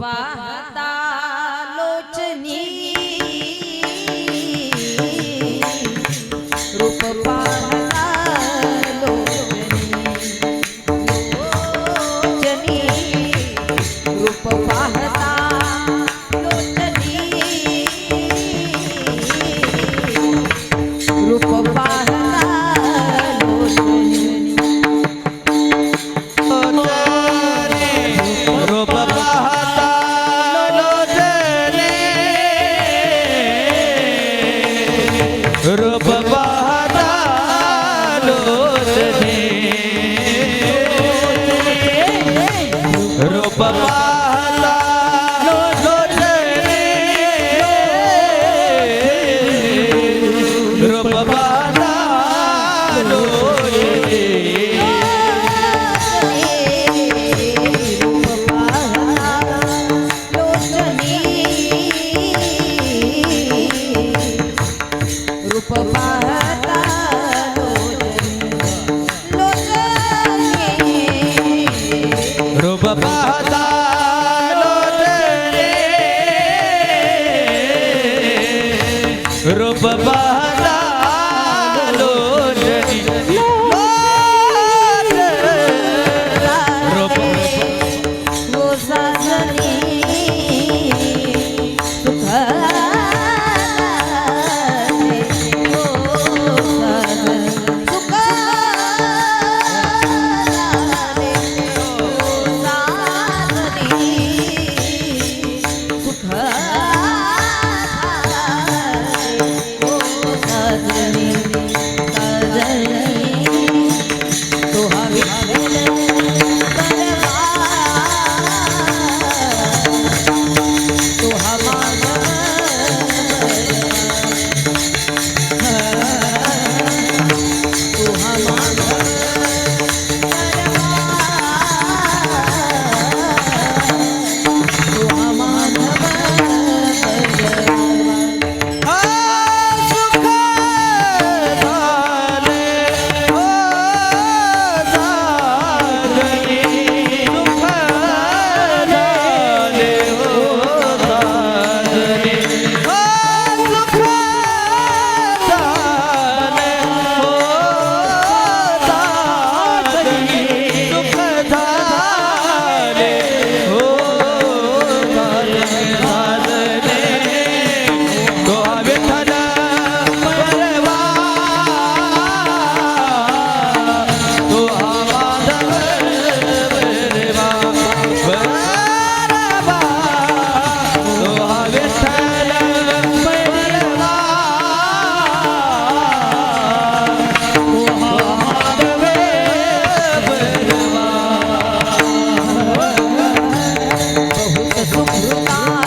વાહતા रूप ঝুলা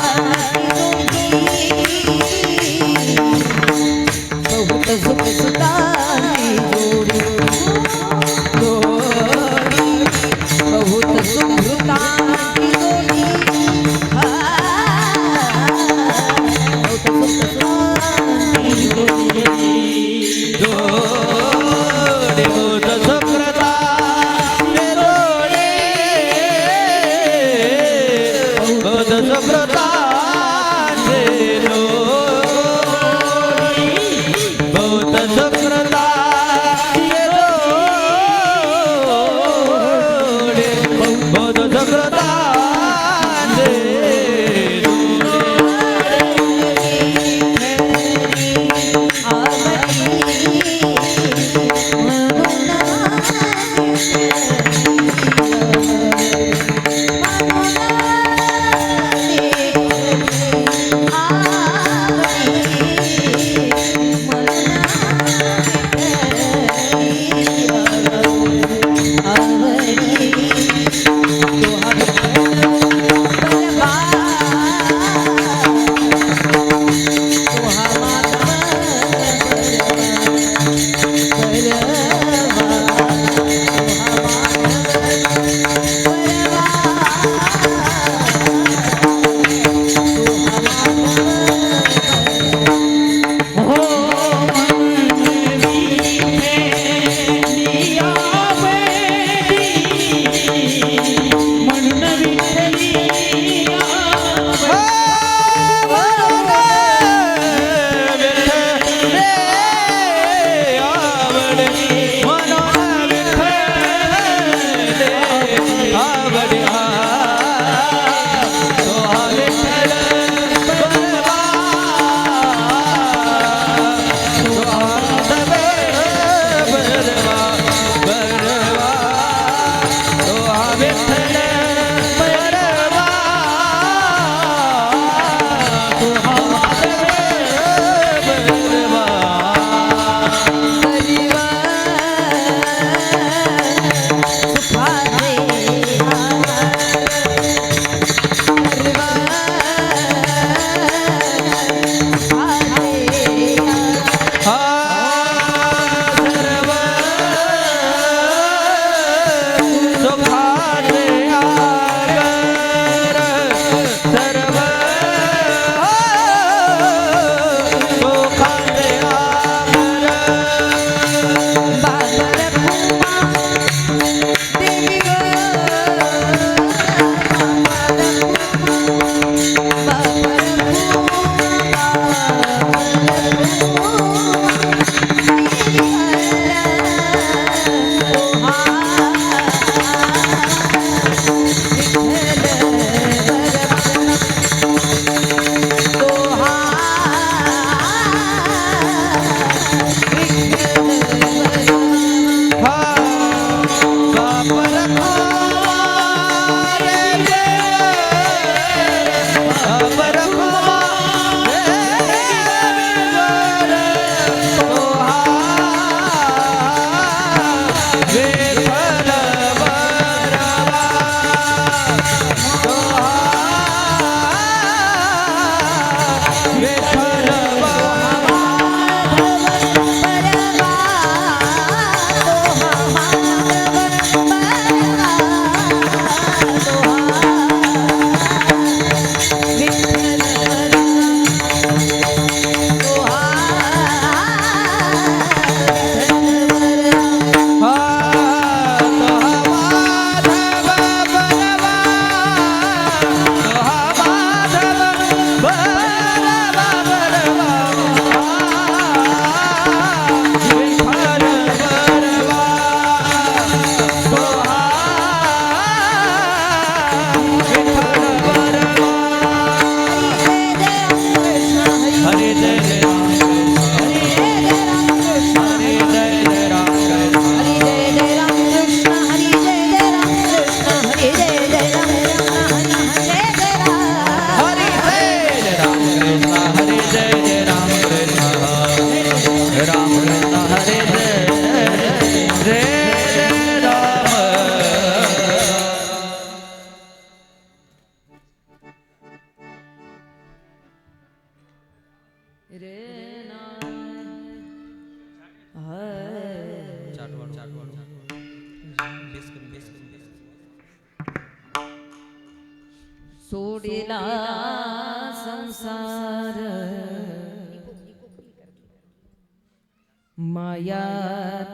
माया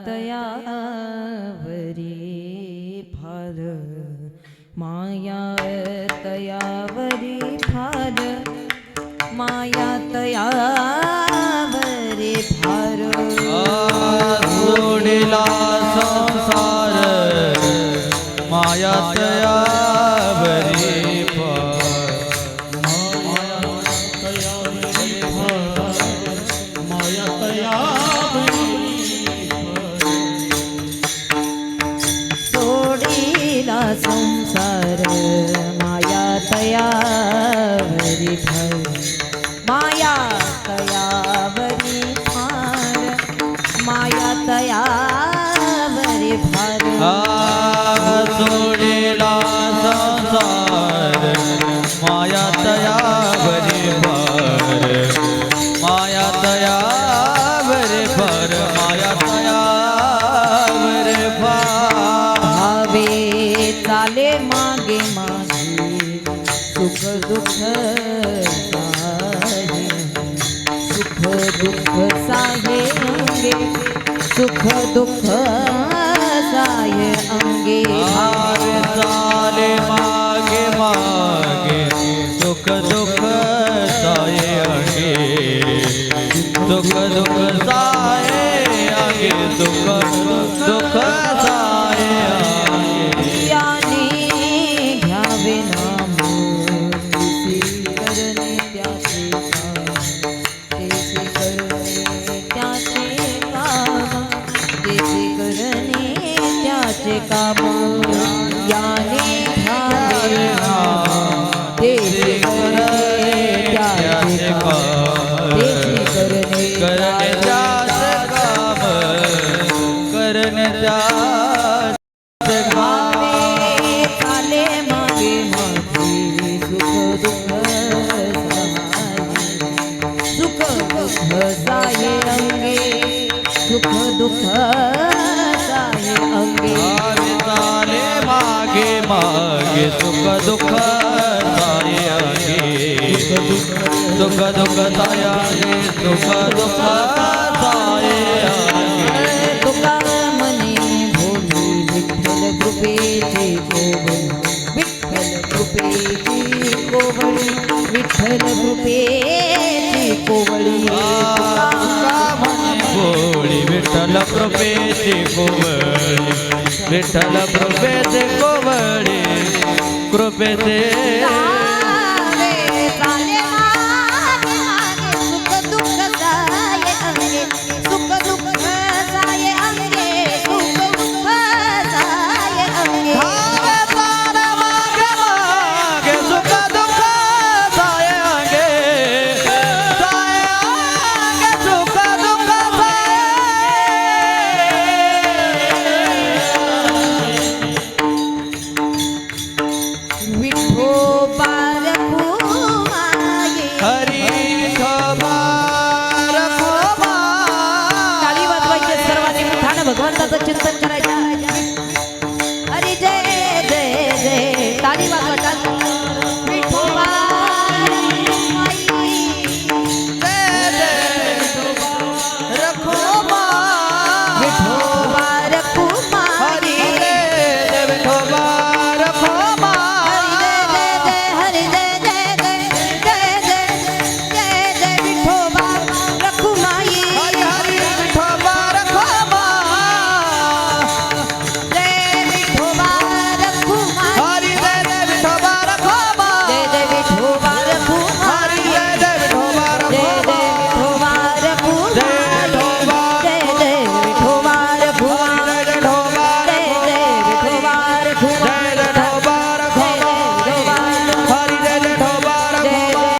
तयावरी फार माया तयावरी फार माया तयावरी फार सोडिला संसार माया तया माया तयावरी फार सोडिला संसार माया तया बरी भर. माया तया बरी भर माया तया बरी भर. भावे चाले मागे मागे सुख दुःख सुख दुःख साहे सुख दुःख साहे अंगे। भावे चाले मागे मागे सुख दुःख साये अंगे। सुख दुःख साये अंगे सुख दुःख साये त्याचे काम चाले मागे मागे सुख दुःख सुख दुःख साहे अंगे सुख दुःख साहे अंगे मागे मागे सुख दुःख साये सुख दुःख साये सुख दुःख विठल रूपे ती कोवळी तुका विठल रूपे ती कोवळी विठल रूपे ती कोवळी कृपेते বাবা